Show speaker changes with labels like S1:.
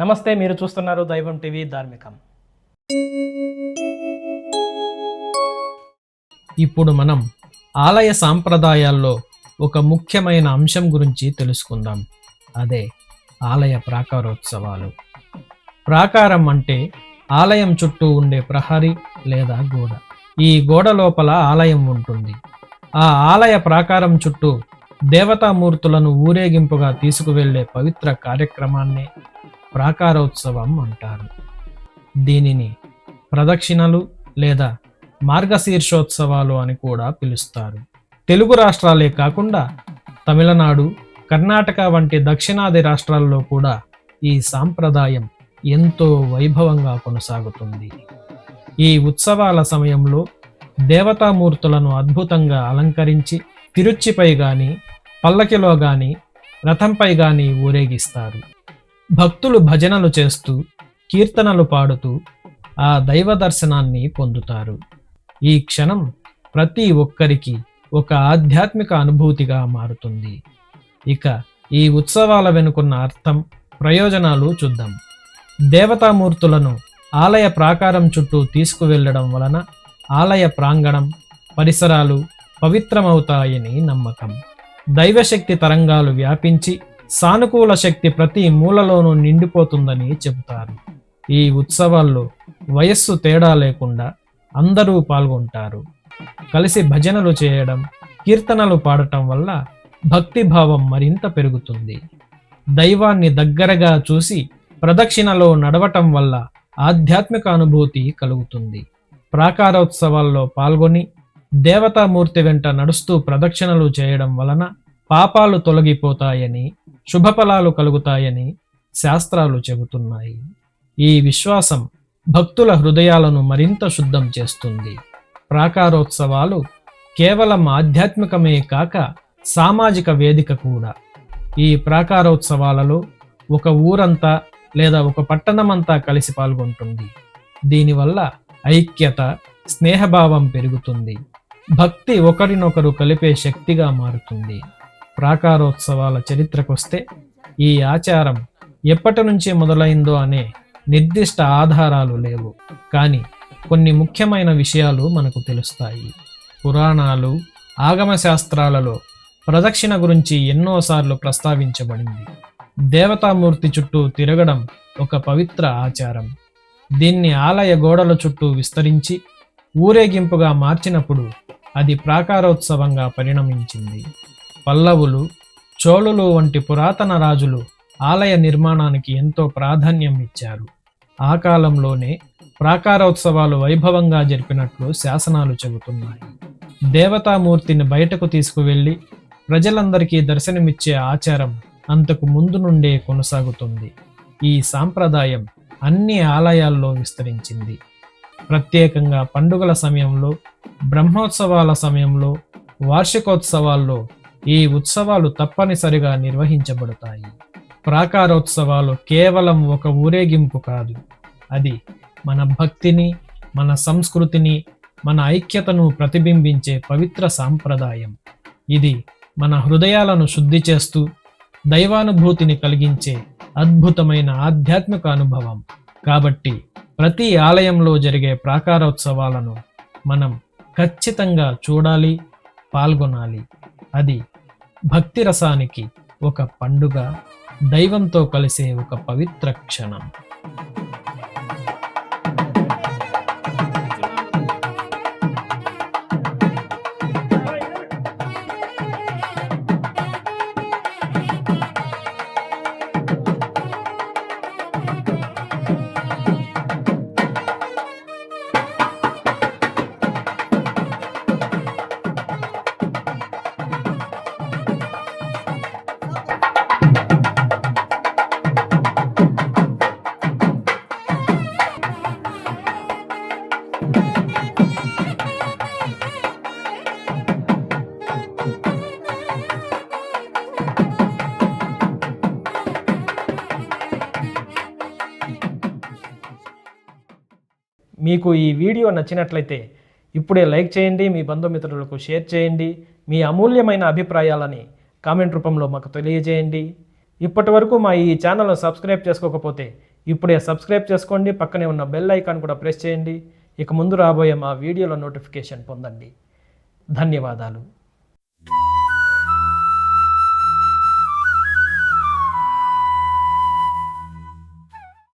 S1: నమస్తే మీరు చూస్తున్నారు దైవం టీవీ ధార్మికం.
S2: ఇప్పుడు మనం ఆలయ సాంప్రదాయాల్లో ఒక ముఖ్యమైన అంశం గురించి తెలుసుకుందాం. అదే ఆలయ ప్రాకారోత్సవాలు. ప్రాకారం అంటే ఆలయం చుట్టూ ఉండే ప్రహరీ లేదా గోడ. ఈ గోడ లోపల ఆలయం ఉంటుంది. ఆ ఆలయ ప్రాకారం చుట్టూ దేవతామూర్తులను ఊరేగింపుగా తీసుకువెళ్ళే పవిత్ర కార్యక్రమాన్నే ప్రాకారోత్సవం అంటారు. దీనిని ప్రదక్షిణలు లేదా మార్గశీర్షోత్సవాలు అని కూడా పిలుస్తారు. తెలుగు రాష్ట్రాలే కాకుండా తమిళనాడు కర్ణాటక వంటి దక్షిణాది రాష్ట్రాల్లో కూడా ఈ సాంప్రదాయం ఎంతో వైభవంగా కొనసాగుతుంది. ఈ ఉత్సవాల సమయంలో దేవతామూర్తులను అద్భుతంగా అలంకరించి తిరుచిపై కానీ పల్లకిలో కానీ రథంపై కానీ ఊరేగిస్తారు. భక్తులు భజనలు చేస్తూ కీర్తనలు పాడుతూ ఆ దైవ దర్శనాన్ని పొందుతారు. ఈ క్షణం ప్రతి ఒక్కరికి ఒక ఆధ్యాత్మిక అనుభూతిగా మారుతుంది. ఇక ఈ ఉత్సవాల వెనుకున్న అర్థం ప్రయోజనాలు చూద్దాం. దేవతామూర్తులను ఆలయ ప్రాకారం చుట్టూ తీసుకువెళ్ళడం వలన ఆలయ ప్రాంగణం పరిసరాలు పవిత్రమవుతాయని నమ్మకం. దైవశక్తి తరంగాలు వ్యాపించి సానుకూల శక్తి ప్రతి మూలలోనూ నిండిపోతుందని చెబుతారు. ఈ ఉత్సవాల్లో వయస్సు తేడా లేకుండా అందరూ పాల్గొంటారు. కలిసి భజనలు చేయడం కీర్తనలు పాడటం వల్ల భక్తిభావం మరింత పెరుగుతుంది. దైవాన్ని దగ్గరగా చూసి ప్రదక్షిణలో నడవటం వల్ల ఆధ్యాత్మిక అనుభూతి కలుగుతుంది. ప్రాకారోత్సవాల్లో పాల్గొని దేవతామూర్తి వెంట నడుస్తూ ప్రదక్షిణలు చేయడం వలన పాపాలు తొలగిపోతాయని శుభఫలాలు కలుగుతాయని శాస్త్రాలు చెబుతున్నాయి. ఈ విశ్వాసం భక్తుల హృదయాలను మరింత శుద్ధం చేస్తుంది. ప్రాకారోత్సవాలు కేవలం ఆధ్యాత్మికమే కాక సామాజిక వేదిక కూడా. ఈ ప్రాకారోత్సవాలలో ఒక ఊరంతా లేదా ఒక పట్టణమంతా కలిసి పాల్గొంటుంది. దీనివల్ల ఐక్యత స్నేహభావం పెరుగుతుంది. భక్తి ఒకరినొకరు కలిపే శక్తిగా మారుతుంది. ప్రాకారోత్సవాల చరిత్రకొస్తే ఈ ఆచారం ఎప్పటి నుంచి మొదలైందో అనే నిర్దిష్ట ఆధారాలు లేవు. కానీ కొన్ని ముఖ్యమైన విషయాలు మనకు తెలుస్తాయి. పురాణాలు ఆగమ శాస్త్రాలలో ప్రదక్షిణ గురించి ఎన్నోసార్లు ప్రస్తావించబడింది. దేవతామూర్తి చుట్టూ తిరగడం ఒక పవిత్ర ఆచారం. దీన్ని ఆలయ గోడల చుట్టూ విస్తరించి ఊరేగింపుగా మార్చినప్పుడు అది ప్రాకారోత్సవంగా పరిణమించింది. పల్లవులు చోళులు వంటి పురాతన రాజులు ఆలయ నిర్మాణానికి ఎంతో ప్రాధాన్యం ఇచ్చారు. ఆ కాలంలోనే ప్రాకారోత్సవాలు వైభవంగా జరిపినట్లు శాసనాలు చెబుతున్నాయి. దేవతామూర్తిని బయటకు తీసుకువెళ్ళి ప్రజలందరికీ దర్శనమిచ్చే ఆచారం అంతకు ముందు నుండే కొనసాగుతుంది. ఈ సాంప్రదాయం అన్ని ఆలయాల్లో విస్తరించింది. ప్రత్యేకంగా పండుగల సమయంలో బ్రహ్మోత్సవాల సమయంలో వార్షికోత్సవాల్లో ఈ ఉత్సవాలు తప్పనిసరిగా నిర్వహించబడతాయి. ప్రాకారోత్సవాలు కేవలం ఒక ఊరేగింపు కాదు. అది మన భక్తిని మన సంస్కృతిని మన ఐక్యతను ప్రతిబింబించే పవిత్ర సాంప్రదాయం. ఇది మన హృదయాలను శుద్ధి చేస్తూ దైవానుభూతిని కలిగించే అద్భుతమైన ఆధ్యాత్మిక అనుభవం. కాబట్టి ప్రతి ఆలయంలో జరిగే ప్రాకారోత్సవాలను మనం ఖచ్చితంగా చూడాలి పాల్గొనాలి. అది భక్తి రసానికి ఒక పండుగ దైవంతో కలిసే ఒక పవిత్ర క్షణం.
S1: మీకు ఈ వీడియో నచ్చినట్లయితే ఇప్పుడే లైక్ చేయండి మీ బంధుమిత్రులకు షేర్ చేయండి మీ అమూల్యమైన అభిప్రాయాలని కామెంట్ రూపంలో మాకు తెలియజేయండి. ఇప్పటి వరకు మా ఈ ఛానల్ను సబ్స్క్రైబ్ చేసుకోకపోతే ఇప్పుడే సబ్స్క్రైబ్ చేసుకోండి పక్కనే ఉన్న బెల్ ఐకాన్ కూడా ప్రెస్ చేయండి. ఇక ముందు రాబోయే మా వీడియోల నోటిఫికేషన్ పొందండి. ధన్యవాదాలు.